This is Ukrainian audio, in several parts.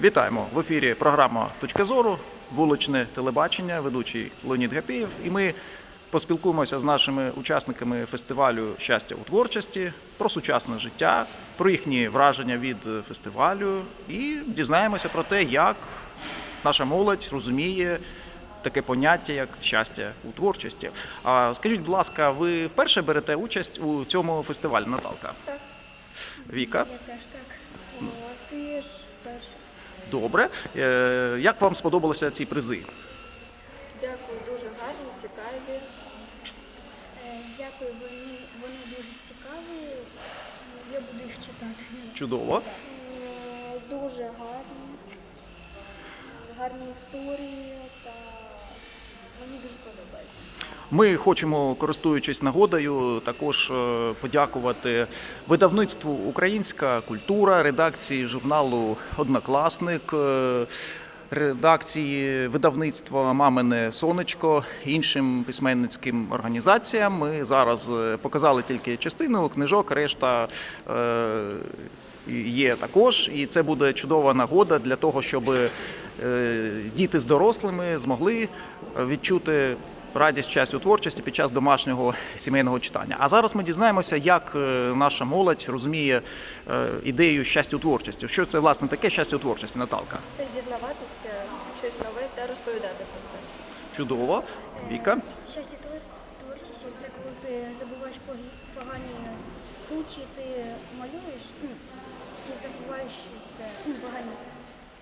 Вітаємо в ефірі програма Точка зору, вуличне телебачення, ведучий Леонід Гапієв. І ми поспілкуємося з нашими учасниками фестивалю Щастя у творчості про сучасне життя, про їхні враження від фестивалю і дізнаємося про те, як наша молодь розуміє таке поняття, як щастя у творчості. А скажіть, будь ласка, ви вперше берете участь у цьому фестивалі, Наталка? Так. Віка? Я теж так. Добре. Е, Як вам сподобалися ці призи? Дякую, дуже гарні, цікаві. Е, Дякую, вони, вони дуже цікаві. Я буду їх читати. Чудово. Е, Дуже гарні. Гарні історії та Ми хочемо, користуючись нагодою, також е, подякувати видавництву Українська культура, редакції журналу Однокласник. Редакції видавництва Мамине Сонечко іншим письменницьким організаціям. Ми зараз е, показали тільки частину книжок, решта е, є також, і це буде чудова нагода для того, щоб е, діти з дорослими змогли відчути радість щастя у творчості під час домашнього сімейного читання. А зараз ми дізнаємося, як е, наша молодь розуміє е, ідею щастя у творчості. Що це власне таке щастя у творчості, Наталка? Це дізнаватися щось нове та розповідати про це. Чудово, Віка. Щастя творчості це коли ти забуваєш погані случаї, ти малюєш ну, і забуваєш це ну, погані.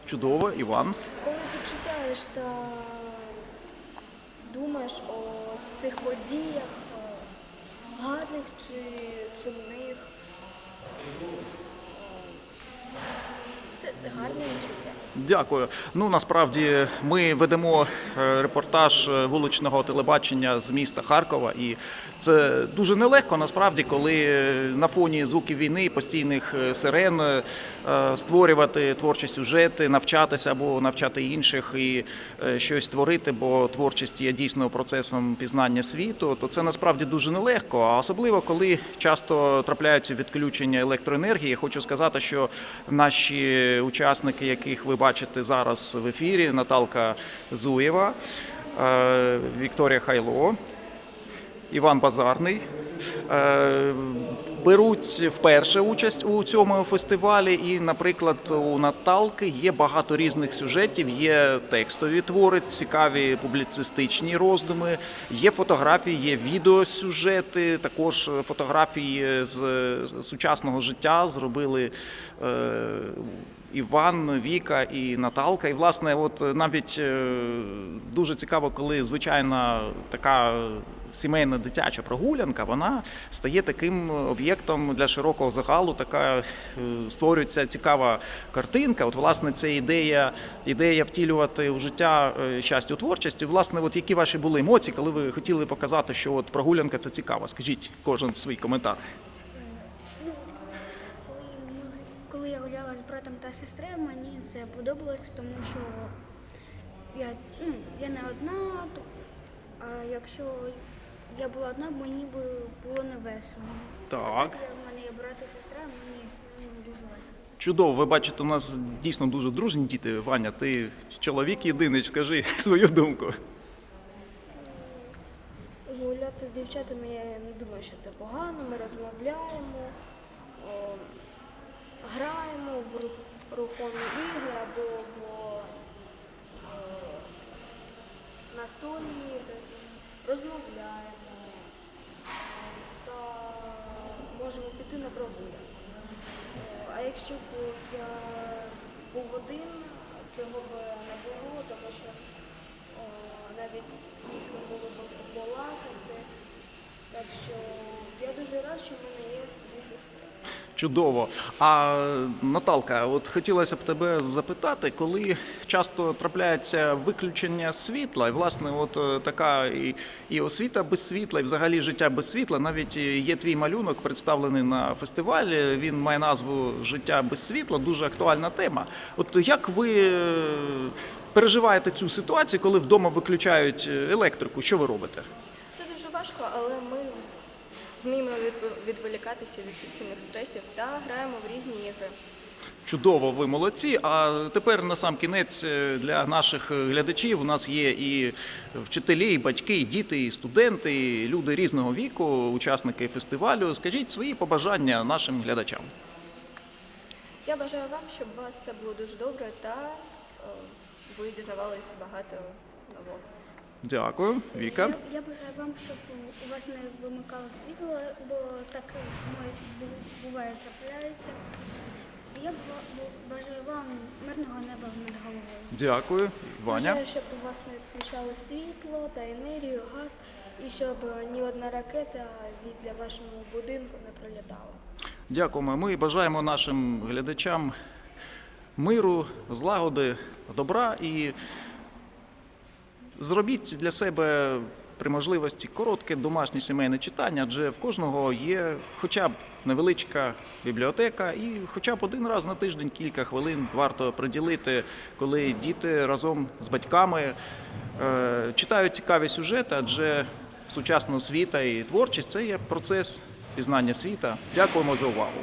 Чудово, Іван. Коли ти читаєш та думаєш о цих подіях, гарних чи сумних, це гарне відчуття. Дякую. Ну насправді ми ведемо е, репортаж е, вуличного телебачення з міста Харкова, і це дуже нелегко насправді, коли е, на фоні звуків війни, постійних сирен створювати творчі сюжети, навчатися або навчати інших і щось творити, бо творчість є дійсно процесом пізнання світу. То це насправді дуже нелегко. А особливо коли часто трапляються відключення електроенергії. Хочу сказати, що наші учасники, яких ви бачите зараз в ефірі, Наталка Зуєва, е, Вікторія Хайло. Іван Базарний. Е, Беруть вперше участь у цьому фестивалі, і, наприклад, у Наталки є багато різних сюжетів. Є текстові твори, цікаві публіцистичні роздуми, є фотографії, є відеосюжети, також фотографії з сучасного життя зробили е, Іван, Віка і Наталка. І власне, от навіть е, дуже цікаво, коли звичайна така сімейна дитяча прогулянка, вона стає таким об'єктом для широкого загалу. Така е, створюється цікава картинка. От, власне, це ідея, ідея втілювати у життя е, щастя у творчості. Власне, от які ваші були емоції, коли ви хотіли показати, що от прогулянка це цікаво? Скажіть кожен свій коментар. Ну, коли, ми, коли я гуляла з братом та сестрою, мені це подобалось, тому що я, ну, я не одна, то- а якщо я була одна, мені би було не весело. Так. В мене є брат і сестра, мені з ними дуже весело. Чудово, ви бачите, у нас дійсно дуже дружні діти. Ваня, ти чоловік єдиний, скажи свою думку. Гуляти з дівчатами я не думаю, що це погано. Ми розмовляємо, граємо в рухомі ігри або в о, настольні ігри, розмовляємо та можемо піти на прогулянку. А якщо б я був один, цього б не було, Чудово. А Наталка, от хотілося б тебе запитати, коли часто трапляється виключення світла, і власне, от е, така і, і освіта без світла, і взагалі життя без світла. Навіть є твій малюнок, представлений на фестивалі. Він має назву Життя без світла, дуже актуальна тема. От як ви е, переживаєте цю ситуацію, коли вдома виключають е, електрику? Що ви робите? Це дуже важко, але ми вміємо відволікатися від суцільних стресів та граємо в різні ігри. Чудово, ви молодці. А тепер на сам кінець е, для наших глядачів у нас є і вчителі, і батьки, і діти, і студенти, і люди різного віку, учасники фестивалю. Скажіть свої побажання нашим глядачам. Я бажаю вам, щоб у вас все було дуже добре та е, ви дізнавалися багато нового. Дякую, Віка. Я, я бажаю вам, щоб у вас не вимикало світло, бо так моє буває трапляється. Я бажаю вам мирного неба над головою. Дякую, Ваня. Бажаю, щоб у вас не відключали світло та енергію, газ, і щоб е, ні одна ракета від вашому будинку не пролітала. Дякуємо. Ми бажаємо нашим глядачам миру, злагоди, добра і зробіть для себе при можливості коротке домашнє сімейне читання, адже в кожного є хоча б невеличка бібліотека, і хоча б один раз на тиждень кілька хвилин варто приділити, коли діти разом з батьками е, читають цікаві сюжети, адже сучасна освіта і творчість це є процес пізнання світа. Дякуємо за увагу.